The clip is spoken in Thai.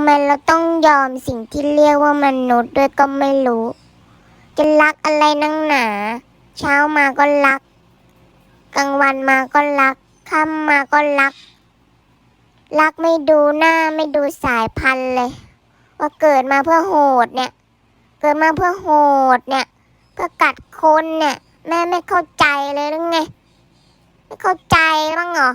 ำไมเราต้องยอมสิ่งที่เรียกว่ามนุษย์ด้วยก็ไม่รู้ จะรักอะไรนังหนา เช้ามาก็รัก กลางวันมาก็รักค่ำมาก็รัก รักไม่ดูหน้าไม่ดูสายพันธุ์เลย ว่าเกิดมาเพื่อโหดเนี่ย เกิดมาเพื่อโหดเนี่ยเพื่อกัดคนเนี่ย แม่ไม่เข้าใจเลยหรือไง ไม่เข้าใจบ้างเหรอ